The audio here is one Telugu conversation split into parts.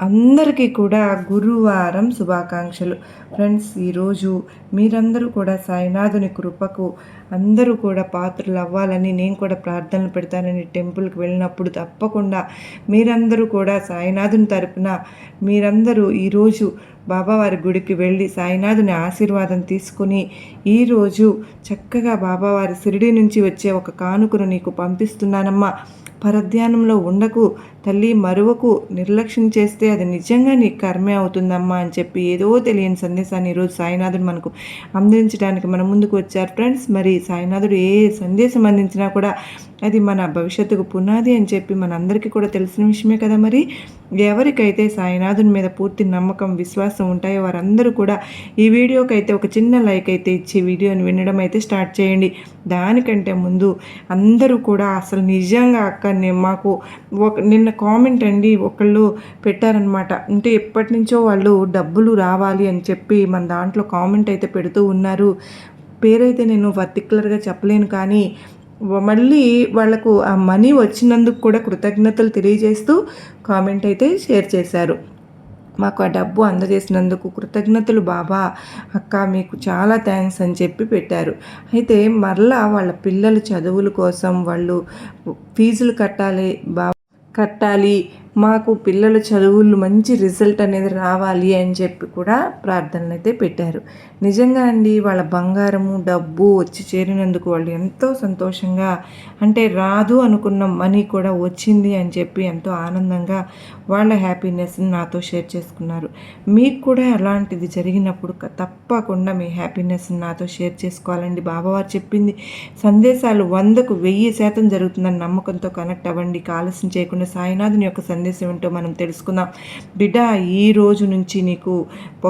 అందరికీ కూడా గురువారం శుభాకాంక్షలు. ఫ్రెండ్స్ ఈరోజు మీరందరూ కూడా సాయినాథుని కృపకు అందరూ కూడా పాత్రలు అవ్వాలని నేను కూడా ప్రార్థనలు పెడతానని టెంపుల్కి వెళ్ళినప్పుడు తప్పకుండా మీరందరూ కూడా సాయినాథుని తరపున మీరందరూ ఈరోజు బాబావారి గుడికి వెళ్ళి సాయినాథుని ఆశీర్వాదం తీసుకుని ఈరోజు చక్కగా బాబావారి సిరిడి నుంచి వచ్చే ఒక కానుకను నీకు పంపిస్తున్నానమ్మా. పరధ్యానంలో ఉండకు తల్లి మరువకు నిర్లక్ష్యం చేస్తే అది నిజంగా నీ కర్మే అవుతుందమ్మా అని చెప్పి ఏదో తెలియని సందేశాన్ని ఈరోజు సాయినాథుడు మనకు అందించడానికి మన ముందుకు వచ్చారు. ఫ్రెండ్స్ మరి సాయినాథుడు ఏ సందేశం అందించినా కూడా అది మన భవిష్యత్తుకు పునాది అని చెప్పి మనందరికీ కూడా తెలిసిన విషయమే కదా మరి. ఎవరికైతే సాయినాథుని మీద పూర్తి నమ్మకం విశ్వాసం ఉంటాయో వారందరూ కూడా ఈ వీడియోకి అయితే ఒక చిన్న లైక్ అయితే ఇచ్చి వీడియోని వినడం అయితే స్టార్ట్ చేయండి. దానికంటే ముందు అందరూ కూడా అసలు నిజంగా అక్క మాకు ఒక నిన్న కామెంట్ అండి? ఒకళ్ళు పెట్టారనమాట అంటే ఎప్పటి నుంచో వాళ్ళు డబ్బులు రావాలి అని చెప్పి మన దాంట్లో కామెంట్ అయితే పెడుతూ ఉన్నారు. పేరైతే నేను పర్టికులర్గా చెప్పలేను కానీ మళ్ళీ వాళ్ళకు ఆ మనీ వచ్చినందుకు కూడా కృతజ్ఞతలు తెలియజేస్తూ కామెంట్ అయితే షేర్ చేశారు. మాకు ఆ డబ్బు అందజేసినందుకు కృతజ్ఞతలు బాబా అక్క మీకు చాలా థ్యాంక్స్ అని చెప్పి పెట్టారు. అయితే మరలా వాళ్ళ పిల్లల చదువుల కోసం వాళ్ళు ఫీజులు కట్టాలి బాబా కట్టాలి. మాకు పిల్లల చదువులు మంచి రిజల్ట్ అనేది రావాలి అని చెప్పి కూడా ప్రార్థనలు అయితే పెట్టారు. నిజంగా అండి వాళ్ళ బంగారము డబ్బు వచ్చి చేరినందుకు వాళ్ళు ఎంతో సంతోషంగా అంటే రాదు అనుకున్న మనీ కూడా వచ్చింది అని చెప్పి ఎంతో ఆనందంగా వాళ్ళ హ్యాపీనెస్ని నాతో షేర్ చేసుకున్నారు. మీకు కూడా అలాంటిది జరిగినప్పుడు తప్పకుండా మీ హ్యాపీనెస్ని నాతో షేర్ చేసుకోవాలండి. బాబావారు చెప్పింది సందేశాలు వందకు వెయ్యి శాతం జరుగుతుందని నమ్మకంతో కనెక్ట్ అవ్వండి. ఆలస్యం చేయకుండా సాయినాథుని యొక్క సందేశం ఏంటో మనం తెలుసుకుందాం. బిడ్డ ఈ రోజు నుంచి నీకు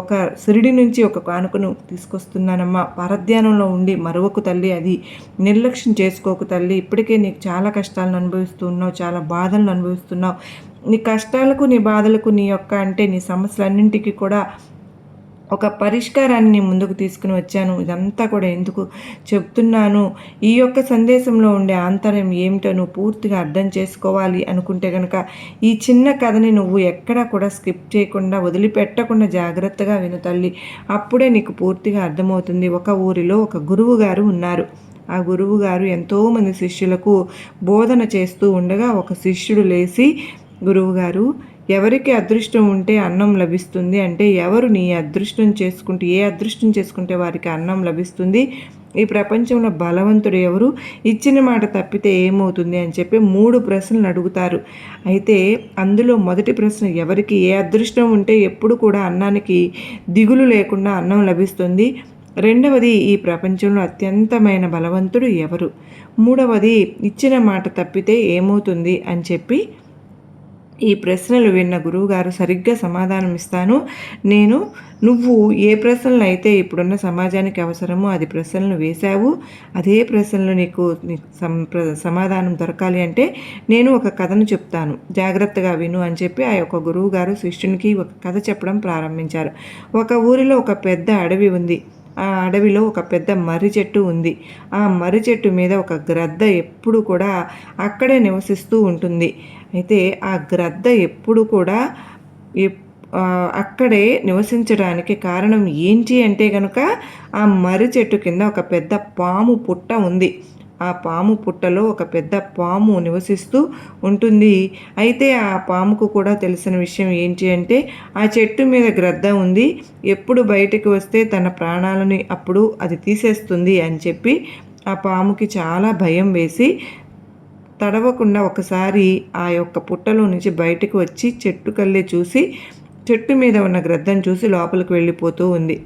ఒక సిరిడి నుంచి ఒక కానుకను తీసుకొస్తున్నానమ్మా. పరధ్యానంలో ఉండి మరొక తల్లి అది నిర్లక్ష్యం చేసుకోకు తల్లి. ఇప్పటికే నీకు చాలా కష్టాలను అనుభవిస్తున్నావు చాలా బాధలను అనుభవిస్తున్నావు. నీ కష్టాలకు నీ బాధలకు నీ యొక్క అంటే నీ సమస్యలన్నింటికి కూడా ఒక పరిష్కారాన్ని ముందుకు తీసుకుని వచ్చాను. ఇదంతా కూడా ఎందుకు చెప్తున్నాను? ఈ యొక్క సందేశంలో ఉండే ఆంతర్యం ఏమిటో నువ్వు పూర్తిగా అర్థం చేసుకోవాలి అనుకుంటే కనుక ఈ చిన్న కథని నువ్వు ఎక్కడా కూడా స్కిప్ చేయకుండా వదిలిపెట్టకుండా జాగ్రత్తగా విను తల్లి. అప్పుడే నీకు పూర్తిగా అర్థమవుతుంది. ఒక ఊరిలో ఒక గురువు గారు ఉన్నారు. ఆ గురువు గారు ఎంతోమంది శిష్యులకు బోధన చేస్తూ ఉండగా ఒక శిష్యుడు లేచి గురువుగారు ఎవరికి అదృష్టం ఉంటే అన్నం లభిస్తుంది అంటే ఎవరు నీ అదృష్టం చేసుకుంటే ఏ అదృష్టం చేసుకుంటే వారికి అన్నం లభిస్తుంది? ఈ ప్రపంచంలో బలవంతుడు ఎవరు? ఇచ్చిన మాట తప్పితే ఏమవుతుంది అని చెప్పి మూడు ప్రశ్నలు అడుగుతారు. అయితే అందులో మొదటి ప్రశ్న ఎవరికి ఏ అదృష్టం ఉంటే ఎప్పుడు కూడా అన్నానికి దిగులు లేకుండా అన్నం లభిస్తుంది? రెండవది ఈ ప్రపంచంలో అత్యంతమైన బలవంతుడు ఎవరు? మూడవది ఇచ్చిన మాట తప్పితే ఏమవుతుంది అని చెప్పి ఈ ప్రశ్నలు విన్న గురువుగారు సరిగ్గా సమాధానం ఇస్తాను నేను నువ్వు ఏ ప్రశ్నలు అయితే ఇప్పుడున్న సమాజానికి అవసరమో అది ప్రశ్నలను వేశావు. అదే ప్రశ్నలు నీకు సమాధానం దొరకాలి అంటే నేను ఒక కథను చెప్తాను. జాగ్రత్తగా విను అని చెప్పి ఆ యొక్క గురువుగారు శిష్యునికి ఒక కథ చెప్పడం ప్రారంభించారు. ఒక ఊరిలో ఒక పెద్ద అడవి ఉంది. ఆ అడవిలో ఒక పెద్ద మర్రి చెట్టు ఉంది. ఆ మర్రి చెట్టు మీద ఒక గ్రద్ద ఎప్పుడు కూడా అక్కడే నివసిస్తూ ఉంటుంది. అయితే ఆ గ్రద్ద ఎప్పుడు కూడా అక్కడే నివసించడానికి కారణం ఏంటి అంటే కనుక ఆ మర్రి చెట్టు కింద ఒక పెద్ద పాము పుట్ట ఉంది. ఆ పాము పుట్టలో ఒక పెద్ద పాము నివసిస్తూ ఉంటుంది. అయితే ఆ పాముకు కూడా తెలిసిన విషయం ఏంటి అంటే ఆ చెట్టు మీద గ్రద్ద ఉంది. ఎప్పుడు బయటకు వస్తే తన ప్రాణాలని అప్పుడు అది తీసేస్తుంది అని చెప్పి ఆ పాముకి చాలా భయం వేసి తడవకుండా ఒకసారి ఆ యొక్క పుట్టలో నుంచి బయటకు వచ్చి చెట్టు కళ్ళే చూసి చెట్టు మీద ఉన్న గ్రద్దను చూసి లోపలికి వెళ్ళిపోతూ ఉంది.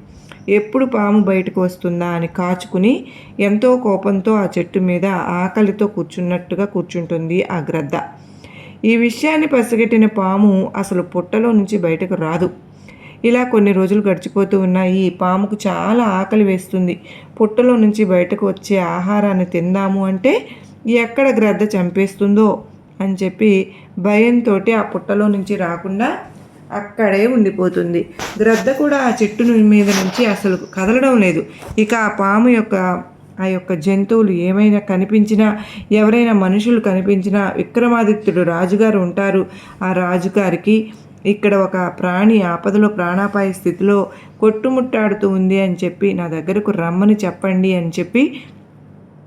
ఎప్పుడు పాము బయటకు వస్తుందా అని కాచుకుని ఎంతో కోపంతో ఆ చెట్టు మీద ఆకలితో కూర్చున్నట్టుగా కూర్చుంటుంది ఆ గ్రద్ద. ఈ విషయాన్ని పసిగట్టిన పాము అసలు పుట్టలో నుంచి బయటకు రాదు. ఇలా కొన్ని రోజులు గడిచిపోతూ ఉన్నాయి పాముకు చాలా ఆకలి వేస్తుంది. పుట్టలో నుంచి బయటకు వచ్చే ఆహారాన్ని తిందాము అంటే ఎక్కడ గ్రద్ద చంపేస్తుందో అని చెప్పి భయంతో ఆ పుట్టలో నుంచి రాకుండా అక్కడే ఉండిపోతుంది. గ్రద్ద కూడా ఆ చెట్టు మీద నుంచి అసలు కదలడం లేదు. ఇక ఆ పాము యొక్క ఆ యొక్క జంతువులు ఏమైనా కనిపించినా ఎవరైనా మనుషులు కనిపించినా విక్రమాదిత్యుడు రాజుగారు ఉంటారు. ఆ రాజుగారికి ఇక్కడ ఒక ప్రాణి ఆపదలో ప్రాణాపాయ స్థితిలో కొట్టుముట్టాడుతూ ఉంది అని చెప్పి నా దగ్గరకు రమ్మని చెప్పండి అని చెప్పి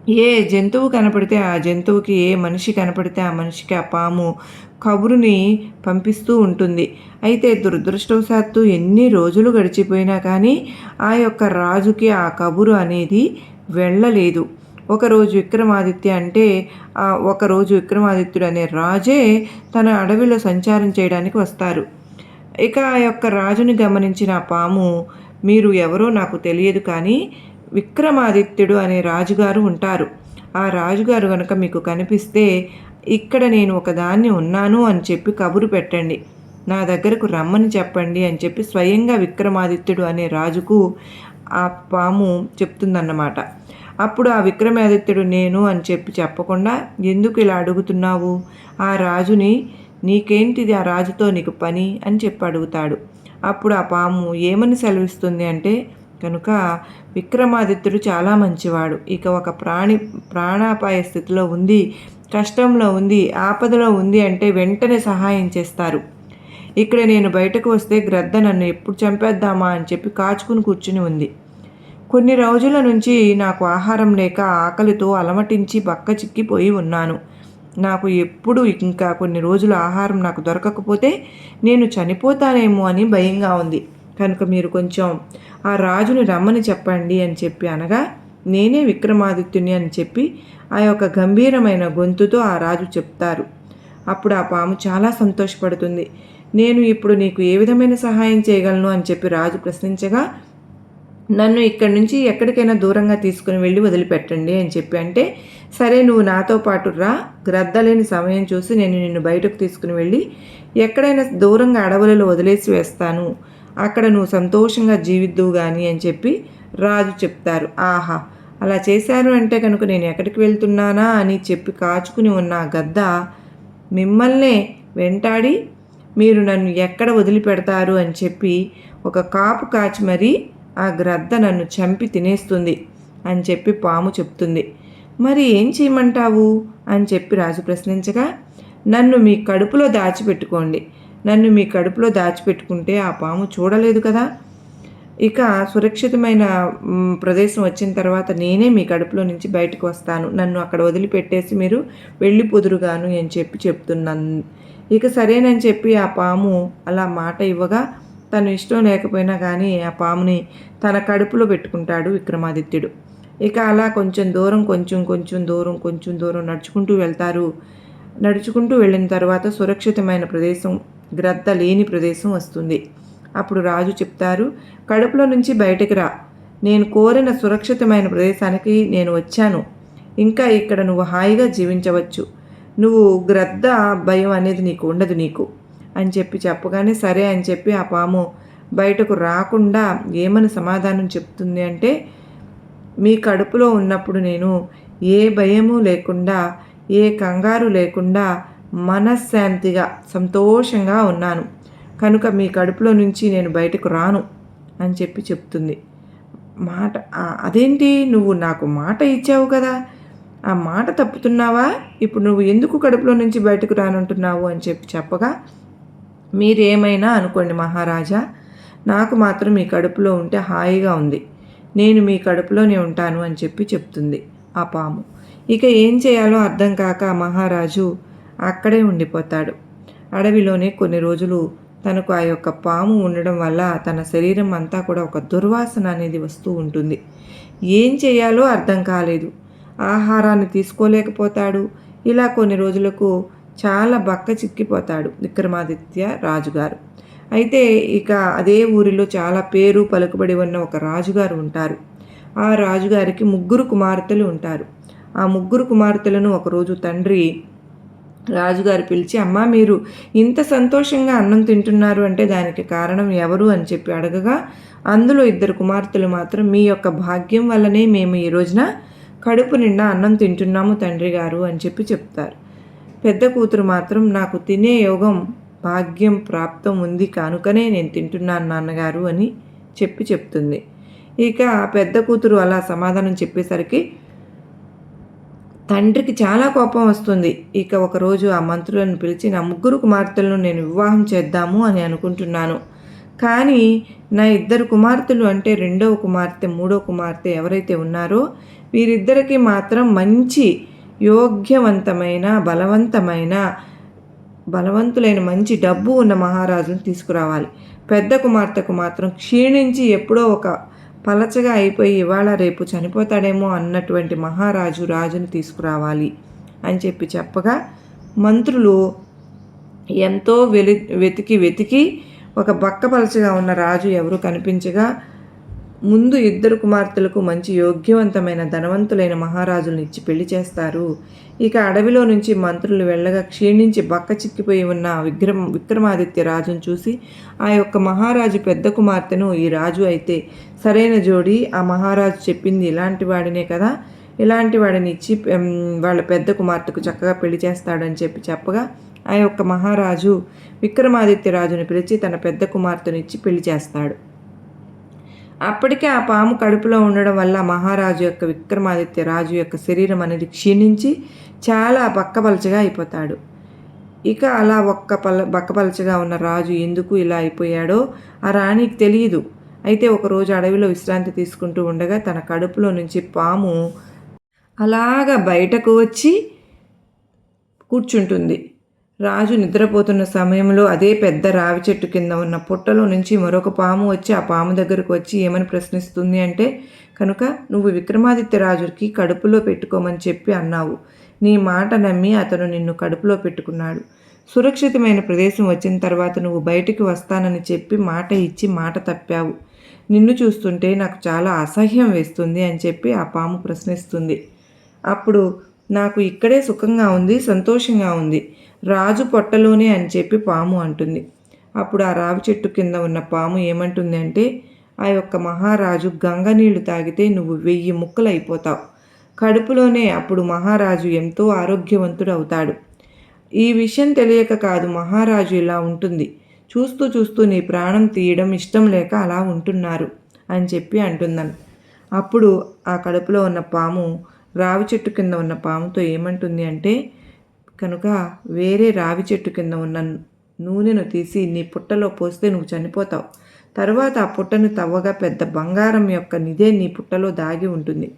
ఏ జంతువు కనపడితే ఆ జంతువుకి ఏ మనిషి కనపడితే ఆ మనిషికి ఆ పాము కబురుని పంపిస్తూ ఉంటుంది. అయితే దురదృష్టవశాత్తు ఎన్ని రోజులు గడిచిపోయినా కానీ ఆ యొక్క రాజుకి ఆ కబురు అనేది వెళ్ళలేదు. ఒకరోజు విక్రమాదిత్య అంటే ఒకరోజు విక్రమాదిత్యుడు అనే రాజే తన అడవిలో సంచారం చేయడానికి వస్తారు. ఇక ఆ యొక్క రాజుని గమనించిన పాము మీరు ఎవరో నాకు తెలియదు కానీ విక్రమాదిత్యుడు అనే రాజుగారు ఉంటారు. ఆ రాజుగారు కనుక మీకు కనిపిస్తే ఇక్కడ నేను ఒకదాన్ని ఉన్నాను అని చెప్పి కబురు పెట్టండి. నా దగ్గరకు రమ్మని చెప్పండి అని చెప్పి స్వయంగా విక్రమాదిత్యుడు అనే రాజుకు ఆ పాము చెప్తుందన్నమాట. అప్పుడు ఆ విక్రమాదిత్యుడు నేను అని చెప్పి చెప్పకుండా ఎందుకు ఇలా అడుగుతున్నావు? ఆ రాజుని నీకేంటిది? ఆ రాజుతో నీకు పని అని చెప్పి అడుగుతాడు. అప్పుడు ఆ పాము ఏమని సెలవిస్తుంది అంటే కనుక విక్రమాదిత్యుడు చాలా మంచివాడు. ఇక ఒక ప్రాణి ప్రాణాపాయ స్థితిలో ఉంది కష్టంలో ఉంది ఆపదలో ఉంది అంటే వెంటనే సహాయం చేస్తారు. ఇక్కడ నేను బయటకు వస్తే గ్రద్ద నన్ను ఎప్పుడు చంపేద్దామా అని చెప్పి కాచుకుని కూర్చుని ఉంది. కొన్ని రోజుల నుంచి నాకు ఆహారం లేక ఆకలితో అలమటించి బక్క చిక్కిపోయి ఉన్నాను. నాకు ఎప్పుడు ఇంకా కొన్ని రోజులు ఆహారం నాకు దొరకకపోతే నేను చనిపోతానేమో అని భయంగా ఉంది. కనుక మీరు కొంచెం ఆ రాజుని రమ్మని చెప్పండి అని చెప్పి అనగా నేనే విక్రమాదిత్యుని అని చెప్పి ఆ యొక్క గంభీరమైన గొంతుతో ఆ రాజు చెప్తారు. అప్పుడు ఆ పాము చాలా సంతోషపడుతుంది. నేను ఇప్పుడు నీకు ఏ విధమైన సహాయం చేయగలను అని చెప్పి రాజు ప్రశ్నించగా నన్ను ఇక్కడి నుంచి ఎక్కడికైనా దూరంగా తీసుకుని వెళ్ళి వదిలిపెట్టండి అని చెప్పి అంటే సరే నువ్వు నాతో పాటు రా గ్రద్దలేని సమయం చూసి నేను నిన్ను బయటకు తీసుకుని వెళ్ళి ఎక్కడైనా దూరంగా అడవులలో వదిలేసి వేస్తాను. అక్కడ నువ్వు సంతోషంగా జీవిద్దువు కానీ అని చెప్పి రాజు చెప్తారు. ఆహా అలా చేశారు అంటే కనుక నేను ఎక్కడికి వెళ్తున్నానా అని చెప్పి కాచుకుని ఉన్న గద్ద మిమ్మల్నే వెంటాడి మీరు నన్ను ఎక్కడ వదిలిపెడతారు అని చెప్పి ఒక కాపు కాచి మరీ ఆ గ్రద్ద నన్ను చంపి తినేస్తుంది అని చెప్పి పాము చెప్తుంది. మరి ఏం చేయమంటావు? అని చెప్పి రాజు ప్రశ్నించగా నన్ను మీ కడుపులో దాచిపెట్టుకోండి. నన్ను మీ కడుపులో దాచిపెట్టుకుంటే ఆ పాము చూడలేదు కదా? ఇక సురక్షితమైన ప్రదేశం వచ్చిన తర్వాత నేనే మీ కడుపులో నుంచి బయటకు వస్తాను. నన్ను అక్కడ వదిలిపెట్టేసి మీరు వెళ్ళిపోదురుగాను అని చెప్పి చెప్తున్నాను. ఇక సరేనని చెప్పి ఆ పాము అలా మాట ఇవ్వగా తను ఇష్టం లేకపోయినా కానీ ఆ పాముని తన కడుపులో పెట్టుకుంటాడు విక్రమాదిత్యుడు. ఇక అలా కొంచెం దూరం కొంచెం కొంచెం దూరం కొంచెం దూరం నడుచుకుంటూ వెళ్తారు నడుచుకుంటూ వెళ్ళిన తర్వాత సురక్షితమైన ప్రదేశం గ్రద్ద లేని ప్రదేశం వస్తుంది. అప్పుడు రాజు చెప్తారు కడుపులో నుంచి బయటకు రా. నేను కోరిన సురక్షితమైన ప్రదేశానికి నేను వచ్చాను. ఇంకా ఇక్కడ నువ్వు హాయిగా జీవించవచ్చు. నువ్వు గ్రద్ద భయం అనేది నీకు ఉండదు నీకు. అని చెప్పి చెప్పగానే సరే అని చెప్పి ఆ పాము బయటకు రాకుండా ఏమని సమాధానం చెప్తుంది అంటే మీ కడుపులో ఉన్నప్పుడు నేను ఏ భయము లేకుండా ఏ కంగారు లేకుండా మనశ్శాంతిగా సంతోషంగా ఉన్నాను. కనుక మీ కడుపులో నుంచి నేను బయటకు రాను అని చెప్పి చెప్తుంది. మాట అదేంటి? నువ్వు నాకు మాట ఇచ్చావు కదా. ఆ మాట తప్పుతున్నావా? ఇప్పుడు నువ్వు ఎందుకు కడుపులో నుంచి బయటకు రానంటున్నావు అని చెప్పి చెప్పగా మీరేమైనా అనుకోండి మహారాజా నాకు మాత్రం మీ కడుపులో ఉంటే హాయిగా ఉంది. నేను మీ కడుపులోనే ఉంటాను అని చెప్పి చెప్తుంది ఆ పాము. ఇక ఏం చేయాలో అర్థం కాక మహారాజు అక్కడే ఉండిపోతాడు. అడవిలోనే కొన్ని రోజులు తనకు ఆ యొక్క పాము ఉండడం వల్ల తన శరీరం అంతా కూడా ఒక దుర్వాసన అనేది వస్తూ ఉంటుంది. ఏం చేయాలో అర్థం కాలేదు. ఆహారాన్ని తీసుకోలేకపోతాడు. ఇలా కొన్ని రోజులకు చాలా బక్క చిక్కిపోతాడు విక్రమాదిత్య రాజుగారు. అయితే ఇక అదే ఊరిలో చాలా పేరు పలుకుబడి ఉన్న ఒక రాజుగారు ఉంటారు. ఆ రాజుగారికి ముగ్గురు కుమార్తెలు ఉంటారు. ఆ ముగ్గురు కుమార్తెలను ఒకరోజు తండ్రి రాజుగారు పిలిచి అమ్మా మీరు ఇంత సంతోషంగా అన్నం తింటున్నారు అంటే దానికి కారణం ఎవరు? అని చెప్పి అడగగా అందులో ఇద్దరు కుమార్తెలు మాత్రం మీ యొక్క భాగ్యం వల్లనే మేము ఈ రోజున కడుపు నిండా అన్నం తింటున్నాము తండ్రి గారు అని చెప్పి చెప్తారు. పెద్ద కూతురు మాత్రం నాకు తినే యోగం భాగ్యం ప్రాప్తం ఉంది కానుకనే నేను తింటున్నాను నాన్నగారు అని చెప్పి చెప్తుంది. ఇక పెద్ద కూతురు అలా సమాధానం చెప్పేసరికి తండ్రికి చాలా కోపం వస్తుంది. ఇక ఒకరోజు ఆ మంత్రులను పిలిచి నా ముగ్గురు కుమార్తెలను నేను వివాహం చేద్దాము అని అనుకుంటున్నాను. కానీ నా ఇద్దరు కుమార్తెలు అంటే రెండవ కుమార్తె మూడో కుమార్తె ఎవరైతే ఉన్నారో వీరిద్దరికి మాత్రం మంచి యోగ్యవంతమైన బలవంతమైన బలవంతులైన మంచి డబ్బు ఉన్న మహారాజును తీసుకురావాలి. పెద్ద కుమార్తెకు మాత్రం క్షీణించి ఎప్పుడో ఒక పలచగా అయిపోయి ఇవాళ రేపు చనిపోతాడేమో అన్నటువంటి మహారాజు రాజును తీసుకురావాలి అని చెప్పి చెప్పగా మంత్రులు ఎంతో వెలి వెతికి వెతికి ఒక బక్క పలచగా ఉన్న రాజు ఎవరు కనిపించగా ముందు ఇద్దరు కుమార్తెలకు మంచి యోగ్యవంతమైన ధనవంతులైన మహారాజులను ఇచ్చి పెళ్ళి చేస్తారు. ఇక అడవిలో నుంచి మంత్రులు వెళ్ళగా క్షీణించి బక్క చిక్కిపోయి ఉన్న విక్రమ విక్రమాదిత్య రాజును చూసి ఆ యొక్క మహారాజు పెద్ద కుమార్తెను ఈ రాజు అయితే సరైన జోడి. ఆ మహారాజు చెప్పింది ఇలాంటి వాడినే కదా. ఇలాంటి వాడిని ఇచ్చి వాళ్ళ పెద్ద కుమార్తెకు చక్కగా పెళ్ళి చేస్తాడని చెప్పి చెప్పగా ఆ యొక్క మహారాజు విక్రమాదిత్య రాజుని పిలిచి తన పెద్ద కుమార్తెను ఇచ్చి పెళ్ళి చేస్తాడు. అప్పటికే ఆ పాము కడుపులో ఉండడం వల్ల మహారాజు యొక్క విక్రమాదిత్య రాజు యొక్క శరీరం అనేది క్షీణించి చాలా బక్కపలచగా అయిపోతాడు. ఇక అలా ఒక్క పల బక్కపలచగా ఉన్న రాజు ఎందుకు ఇలా అయిపోయాడో ఆ రాణికి తెలియదు అయితే ఒకరోజు అడవిలో విశ్రాంతి తీసుకుంటూ ఉండగా తన కడుపులో నుంచి పాము అలాగా బయటకు వచ్చి కూర్చుంటుంది. రాజు నిద్రపోతున్న సమయంలో అదే పెద్ద రావి చెట్టు కింద ఉన్న పుట్టలో నుంచి మరొక పాము వచ్చి ఆ పాము దగ్గరకు వచ్చి ఏమని ప్రశ్నిస్తుంది అంటే కనుక నువ్వు విక్రమాదిత్య రాజుకి కడుపులో పెట్టుకోమని చెప్పి అన్నావు. నీ మాట నమ్మి అతను నిన్ను కడుపులో పెట్టుకున్నాడు. సురక్షితమైన ప్రదేశం వచ్చిన తర్వాత నువ్వు బయటికి వస్తానని చెప్పి మాట ఇచ్చి మాట తప్పావు. నిన్ను చూస్తుంటే నాకు చాలా అసహ్యం వేస్తుంది అని చెప్పి ఆ పాము ప్రశ్నిస్తుంది. అప్పుడు నాకు ఇక్కడే సుఖంగా ఉంది సంతోషంగా ఉంది. రాజు పొట్టలోనే అని చెప్పి పాము అంటుంది. అప్పుడు ఆ రావి చెట్టు కింద ఉన్న పాము ఏమంటుంది అంటే ఆ యొక్క మహారాజు గంగ నీళ్ళు తాగితే నువ్వు వెయ్యి ముక్కలు అయిపోతావు. కడుపులోనే అప్పుడు మహారాజు ఎంతో ఆరోగ్యవంతుడు అవుతాడు. ఈ విషయం తెలియక కాదు మహారాజు ఇలా ఉంటుంది. చూస్తూ చూస్తూ నీ ప్రాణం తీయడం ఇష్టం లేక అలా ఉంటున్నారు అని చెప్పి అంటుందని అప్పుడు ఆ కడుపులో ఉన్న పాము రావి చెట్టు కింద ఉన్న పాముతో ఏమంటుంది అంటే కనుక వేరే రావి చెట్టు కింద ఉన్న నూనెను తీసి నీ పుట్టలో పోస్తే నువ్వు చనిపోతావు. తర్వాత ఆ పుట్టను తవ్వగా పెద్ద బంగారం యొక్క నిదే నీ పుట్టలో దాగి ఉంటుంది.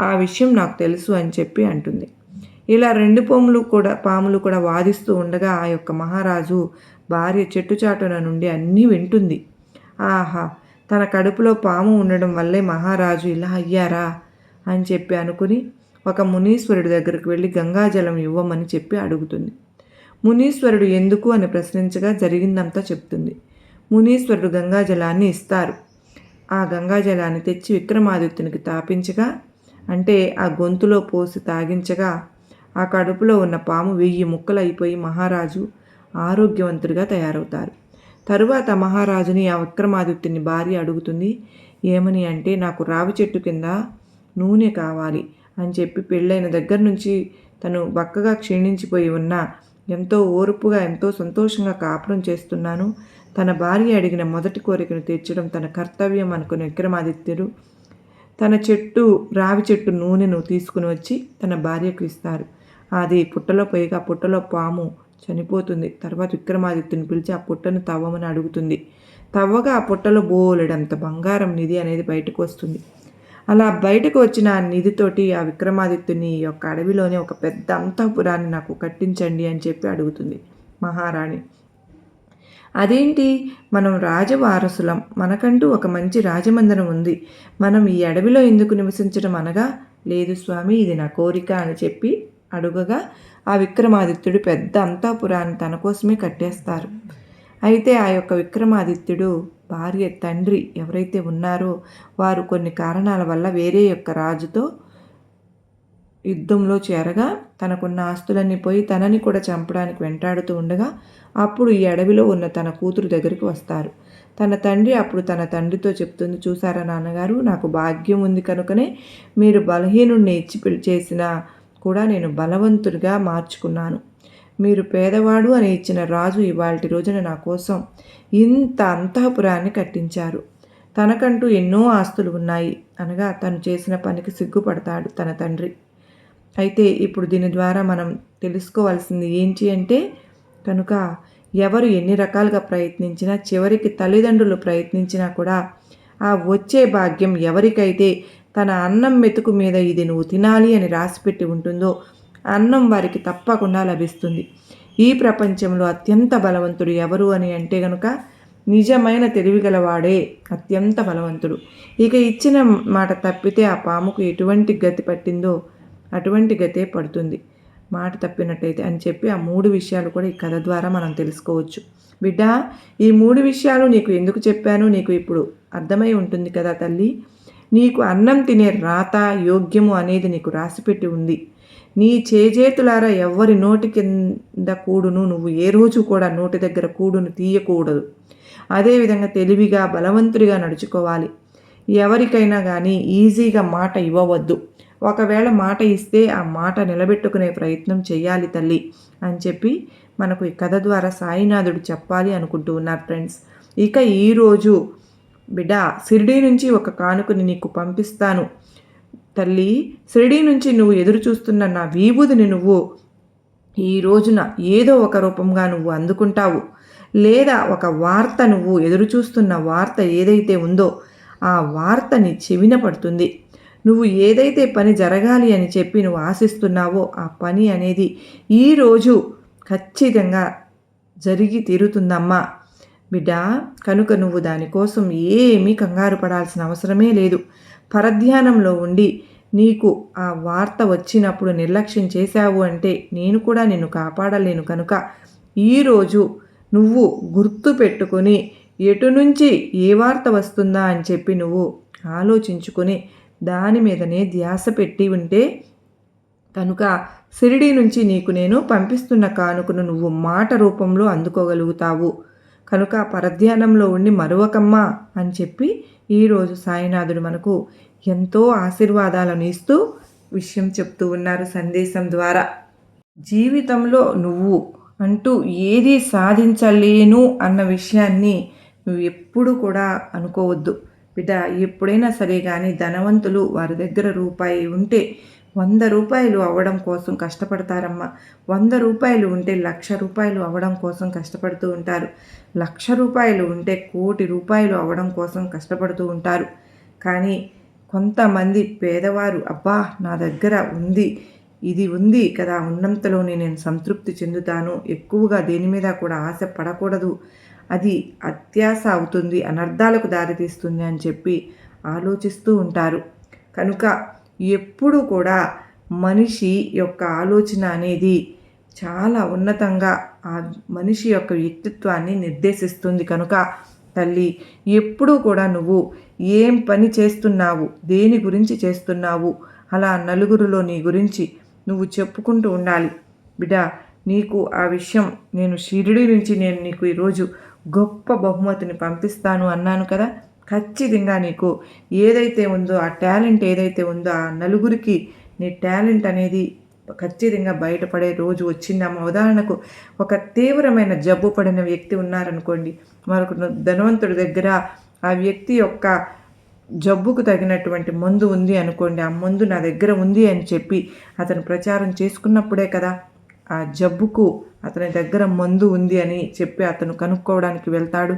ఆ విషయం నాకు తెలుసు అని చెప్పి అంటుంది. ఇలా రెండు పాములు కూడా పాములు కూడా వాదిస్తూ ఉండగా ఆ యొక్క మహారాజు భార్య చెట్టు చాటున నుండి అన్నీ వింటుంది. ఆహా తన కడుపులో పాము ఉండడం వల్లే మహారాజు ఇలా అయ్యారా అని చెప్పి అనుకుని ఒక మునీశ్వరుడి దగ్గరికి వెళ్ళి గంగాజలం ఇవ్వమని చెప్పి అడుగుతుంది. మునీశ్వరుడు ఎందుకు అని ప్రశ్నించగా జరిగిందంతా చెప్తుంది. మునీశ్వరుడు గంగాజలాన్ని ఇస్తారు. ఆ గంగాజలాన్ని తెచ్చి విక్రమాదిత్యునికి తాపించగా అంటే ఆ గొంతులో పోసి తాగించగా ఆ కడుపులో ఉన్న పాము వెయ్యి ముక్కలైపోయి మహారాజు ఆరోగ్యవంతుడిగా తయారవుతారు. తరువాత మహారాజుని ఆ విక్రమాదిత్యుని భార్య అడుగుతుంది ఏమని అంటే నాకు రావి చెట్టు కింద నూనె కావాలి. అని చెప్పి పెళ్ళైన దగ్గర నుంచి తను బక్కగా క్షీణించిపోయి ఉన్న ఎంతో ఓర్పుగా ఎంతో సంతోషంగా కాపురం చేస్తున్నాను. తన భార్య అడిగిన మొదటి కోరికను తీర్చడం తన కర్తవ్యం అనుకున్న విక్రమాదిత్యుడు. తన చెట్టు రావి చెట్టు నూనెను తీసుకుని వచ్చి తన భార్యకు ఇస్తారు. అది పుట్టలో పోయిగా పుట్టలో పాము చనిపోతుంది. తర్వాత విక్రమాదిత్యుని పిలిచి ఆ పుట్టను తవ్వమని అడుగుతుంది. తవ్వగా ఆ పుట్టలో బోలెడంత బంగారం నిధి అనేది బయటకు వస్తుంది. అలా బయటకు వచ్చిన నిధితోటి ఆ విక్రమాదిత్యుని యొక్క అడవిలోనే ఒక పెద్ద అంతఃపురాన్ని నాకు కట్టించండి అని చెప్పి అడుగుతుంది మహారాణి. అదేంటి? మనం రాజవారసులం. మనకంటూ ఒక మంచి రాజమందిరం ఉంది. మనం ఈ అడవిలో ఎందుకు నివసించడం అనగా లేదు స్వామి ఇది నా కోరిక అని చెప్పి అడుగగా ఆ విక్రమాదిత్యుడు పెద్ద అంతాపురాన్ని తన కోసమే కట్టేస్తారు. అయితే ఆ యొక్క విక్రమాదిత్యుడు భార్య తండ్రి ఎవరైతే ఉన్నారో వారు కొన్ని కారణాల వల్ల వేరే యొక్క రాజుతో యుద్ధంలో చేరగా తనకున్న ఆస్తులన్నీ పోయి తనని కూడా చంపడానికి వెంటాడుతూ ఉండగా అప్పుడు ఈ అడవిలో ఉన్న తన కూతురు దగ్గరికి వస్తారు. తన తండ్రి అప్పుడు తన తండ్రితో చెప్తుంది చూసారా నాన్నగారు నాకు భాగ్యం ఉంది కనుకనే మీరు బలహీనుణ్ణి ఇచ్చి పెళ్ళి చేసినా కూడా నేను బలవంతుడిగా మార్చుకున్నాను. మీరు పేదవాడు అని ఇచ్చిన రాజు ఇవాళ రోజున నా కోసం ఇంత అంతఃపురాన్ని కట్టించారు. తనకంటూ ఎన్నో ఆస్తులు ఉన్నాయి. అనగా తను చేసిన పనికి సిగ్గుపడతాడు తన తండ్రి. అయితే ఇప్పుడు దీని ద్వారా మనం తెలుసుకోవాల్సింది ఏంటి అంటే కనుక ఎవరు ఎన్ని రకాలుగా ప్రయత్నించినా చివరికి తల్లిదండ్రులు ప్రయత్నించినా కూడా ఆ వచ్చే భాగ్యం ఎవరికైతే తన అన్నం మెతుకు మీద ఇది నువ్వు తినాలి అని రాసిపెట్టి ఉంటుందో అన్నం వారికి తప్పకుండా లభిస్తుంది. ఈ ప్రపంచంలో అత్యంత బలవంతుడు ఎవరు అని అంటే గనుక నిజమైన తెలివిగలవాడే అత్యంత బలవంతుడు. ఇక ఇచ్చిన మాట తప్పితే ఆ పాముకు ఎటువంటి గతి పట్టిందో అటువంటి గతే పడుతుంది. మాట తప్పినట్టయితే అని చెప్పి ఆ మూడు విషయాలు కూడా ఈ కథ ద్వారా మనం తెలుసుకోవచ్చు. బిడ్డ ఈ మూడు విషయాలు నీకు ఎందుకు చెప్పాను? నీకు ఇప్పుడు అర్థమై ఉంటుంది కదా తల్లి. నీకు అన్నం తినే రాత యోగ్యము అనేది నీకు రాసిపెట్టి ఉంది. నీ చేజేతులారా ఎవ్వరి నోటి కింద కూడును నువ్వు ఏ రోజు కూడా నోటి దగ్గర కూడును తీయకూడదు. అదేవిధంగా తెలివిగా బలవంతుడిగా నడుచుకోవాలి. ఎవరికైనా కానీ ఈజీగా మాట ఇవ్వవద్దు. ఒకవేళ మాట ఇస్తే ఆ మాట నిలబెట్టుకునే ప్రయత్నం చేయాలి తల్లి అని చెప్పి మనకు ఈ కథ ద్వారా సాయినాథుడు చెప్పాలి అనుకుంటూ ఉన్నారు ఫ్రెండ్స్. ఇక ఈరోజు బిడ్డ షిరిడీ నుంచి ఒక కానుకని నీకు పంపిస్తాను. తల్లి షిరిడీ నుంచి నువ్వు ఎదురు చూస్తున్న నా వీబుదిని నువ్వు. ఈ రోజున ఏదో ఒక రూపంగా నువ్వు అందుకుంటావు. లేదా ఒక వార్త నువ్వు ఎదురు చూస్తున్న వార్త ఏదైతే ఉందో ఆ వార్తని చెవిన పడుతుంది. నువ్వు ఏదైతే పని జరగాలి అని చెప్పి నువ్వు ఆశిస్తున్నావో ఆ పని అనేది ఈరోజు ఖచ్చితంగా జరిగి తీరుతుందమ్మా. బిడ్డ కనుక నువ్వు దానికోసం ఏమీ కంగారు పడాల్సిన అవసరమే లేదు. పరధ్యానంలో ఉండి నీకు ఆ వార్త వచ్చినప్పుడు నిర్లక్ష్యం చేశావు అంటే నేను కూడా నిన్ను కాపాడలేను కనుక ఈరోజు నువ్వు గుర్తు పెట్టుకొని ఎటు నుంచి ఏ వార్త వస్తుందా అని చెప్పి నువ్వు ఆలోచించుకొని దాని మీదనే ధ్యాస పెట్టి ఉంటే కనుక సిరిడి నుంచి నీకు నేను పంపిస్తున్న కానుకను నువ్వు మాట రూపంలో అందుకోగలుగుతావు. కనుక పరధ్యానంలో ఉండి మరువకమ్మా అని చెప్పి ఈరోజు సాయినాథుడు మనకు ఎంతో ఆశీర్వాదాలను ఇస్తూ విషయం చెప్తూ ఉన్నారు సందేశం ద్వారా. జీవితంలో నువ్వు అంటూ ఏది సాధించలేను అన్న విషయాన్ని నువ్వు ఎప్పుడు కూడా అనుకోవద్దు. బిడ్డ ఎప్పుడైనా సరే కానీ ధనవంతులు వారి దగ్గర రూపాయి ఉంటే వంద రూపాయలు అవ్వడం కోసం కష్టపడతారమ్మా. వంద రూపాయలు ఉంటే లక్ష రూపాయలు అవ్వడం కోసం కష్టపడుతూ ఉంటారు. లక్ష రూపాయలు ఉంటే కోటి రూపాయలు అవ్వడం కోసం కష్టపడుతూ ఉంటారు. కానీ కొంతమంది పేదవారు అబ్బా నా దగ్గర ఉంది ఇది ఉంది కదా ఉన్నంతలోనే నేను సంతృప్తి చెందుతాను ఎక్కువగా దేని మీద కూడా ఆశ పడకూడదు అది అత్యాశ అవుతుంది అనర్థాలకు దారితీస్తుంది అని చెప్పి ఆలోచిస్తూ ఉంటారు. కనుక ఎప్పుడు కూడా మనిషి యొక్క ఆలోచన అనేది చాలా ఉన్నతంగా ఆ మనిషి యొక్క వ్యక్తిత్వాన్ని నిర్దేశిస్తుంది. కనుక తల్లి ఎప్పుడూ కూడా నువ్వు ఏం పని చేస్తున్నావు దేని గురించి చేస్తున్నావు అలా నలుగురిలో నీ గురించి నువ్వు చెప్పుకుంటూ ఉండాలి. బిడ్డ నీకు ఆ విషయం నేను షిరిడి నుంచి నేను నీకు ఈరోజు గొప్ప బహుమతిని పంపిస్తాను అన్నాను కదా? ఖచ్చితంగా నీకు ఏదైతే ఉందో ఆ టాలెంట్ ఏదైతే ఉందో ఆ నలుగురికి నీ టాలెంట్ అనేది ఖచ్చితంగా బయటపడే రోజు వచ్చిందమ్మ ఉదాహరణకు ఒక తీవ్రమైన జబ్బు పడిన వ్యక్తి ఉన్నారనుకోండి మరొక ధనవంతుడి దగ్గర ఆ వ్యక్తి యొక్క జబ్బుకు తగినటువంటి మందు ఉంది అనుకోండి ఆ మందు నా దగ్గర ఉంది అని చెప్పి అతను ప్రచారం చేసుకున్నప్పుడే కదా ఆ జబ్బుకు అతని దగ్గర మందు ఉంది అని చెప్పి అతను కనుక్కోవడానికి వెళ్తాడు.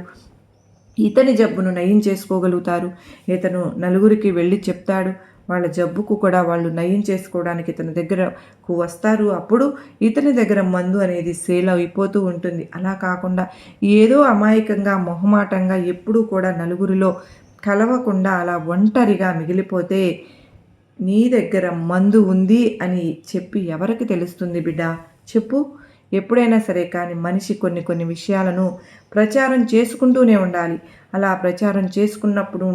ఇతని జబ్బును నయం చేసుకోగలుగుతారు. ఇతను నలుగురికి వెళ్ళి చెప్తాడు. వాళ్ళ జబ్బుకు కూడా వాళ్ళు నయం చేసుకోవడానికి ఇతని దగ్గరకు వస్తారు. అప్పుడు ఇతని దగ్గర మందు అనేది సేల్ అయిపోతూ ఉంటుంది. అలా కాకుండా ఏదో అమాయకంగా మొహమాటంగా ఎప్పుడూ కూడా నలుగురిలో కలవకుండా అలా ఒంటరిగా మిగిలిపోతే నీ దగ్గర మందు ఉంది అని చెప్పి ఎవరికి తెలుస్తుంది బిడ్డ? చెప్పు. ఎప్పుడైనా సరే కానీ మనిషి కొన్ని కొన్ని విషయాలను ప్రచారం చేసుకుంటూనే ఉండాలి. అలా ప్రచారం చేసుకున్నప్పుడు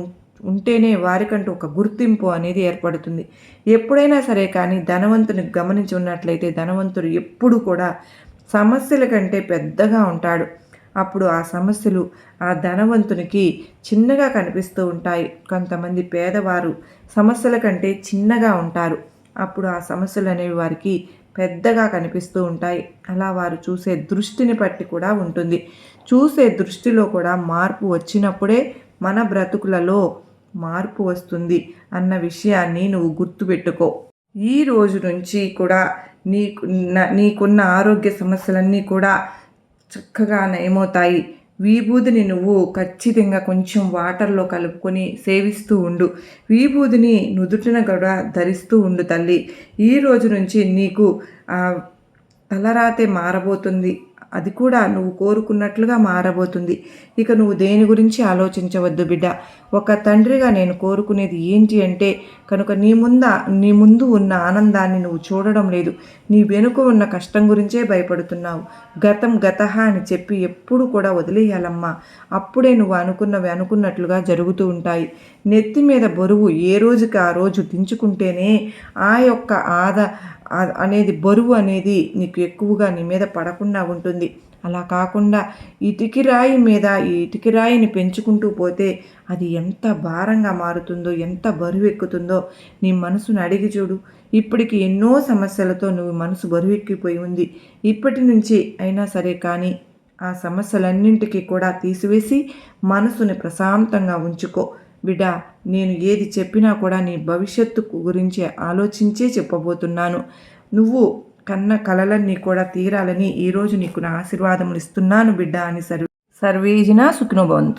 ఉంటేనే వారికంటూ ఒక గుర్తింపు అనేది ఏర్పడుతుంది. ఎప్పుడైనా సరే కానీ ధనవంతుని గమనించి ఉన్నట్లయితే ధనవంతుడు ఎప్పుడు కూడా సమస్యల కంటే పెద్దగా ఉంటాడు. అప్పుడు ఆ సమస్యలు ఆ ధనవంతునికి చిన్నగా కనిపిస్తూ ఉంటాయి. కొంతమంది పేదవారు సమస్యల కంటే చిన్నగా ఉంటారు. అప్పుడు ఆ సమస్యలు అనేవి వారికి పెద్దగా కనిపిస్తూ ఉంటాయి. అలా వారు చూసే దృష్టిని బట్టి కూడా ఉంటుంది. చూసే దృష్టిలో కూడా మార్పు వచ్చినప్పుడే మన బ్రతుకులలో మార్పు వస్తుంది అన్న విషయాన్ని నువ్వు గుర్తుపెట్టుకో. ఈ రోజు నుంచి కూడా నీకు నీకున్న ఆరోగ్య సమస్యలన్నీ కూడా చక్కగా నయమవుతాయి విభూదిని నువ్వు ఖచ్చితంగా కొంచెం వాటర్లో కలుపుకొని సేవిస్తూ ఉండు. విభూదిని నుదుటిన కూడా ధరిస్తూ ఉండు తల్లి. ఈ రోజు నుంచి నీకు తలరాతే మారబోతుంది. అది కూడా నువ్వు కోరుకున్నట్లుగా మారబోతుంది. ఇక నువ్వు దేని గురించి ఆలోచించవద్దు బిడ్డ. ఒక తండ్రిగా నేను కోరుకునేది ఏంటి అంటే కనుక నీ ముంద నీ ముందు ఉన్న ఆనందాన్ని నువ్వు చూడడం లేదు. నీ వెనుక ఉన్న కష్టం గురించే భయపడుతున్నావు. గతం గత అని చెప్పి ఎప్పుడు కూడా వదిలేయాలమ్మా. అప్పుడే నువ్వు అనుకున్నవి అనుకున్నట్లుగా జరుగుతూ ఉంటాయి. నెత్తి మీద బరువు ఏ రోజుకి ఆ రోజు దించుకుంటేనే ఆ యొక్క ఆదా అనేది బరువు అనేది నీకు ఎక్కువగా నీ మీద పడకుండా ఉంటుంది. అలా కాకుండా ఇటుకి రాయి మీద ఈ ఇటుకి రాయిని పెంచుకుంటూ పోతే అది ఎంత భారంగా మారుతుందో ఎంత బరువు ఎక్కుతుందో నీ మనసును అడిగి చూడు. ఇప్పటికి ఎన్నో సమస్యలతో నువ్వు మనసు బరువెక్కిపోయి ఉంది. ఇప్పటి నుంచి అయినా సరే కానీ ఆ సమస్యలన్నింటికీ కూడా తీసివేసి మనసుని ప్రశాంతంగా ఉంచుకో. బిడ్డ నేను ఏది చెప్పినా కూడా నీ భవిష్యత్తు గురించి ఆలోచించే చెప్పబోతున్నాను. నువ్వు కన్న కలలన్నీ కూడా తీరాలని ఈరోజు నీకు నా ఆశీర్వాదములు ఇస్తున్నాను బిడ్డ అని సర్వ సర్వేజన సుఖనుభవంతు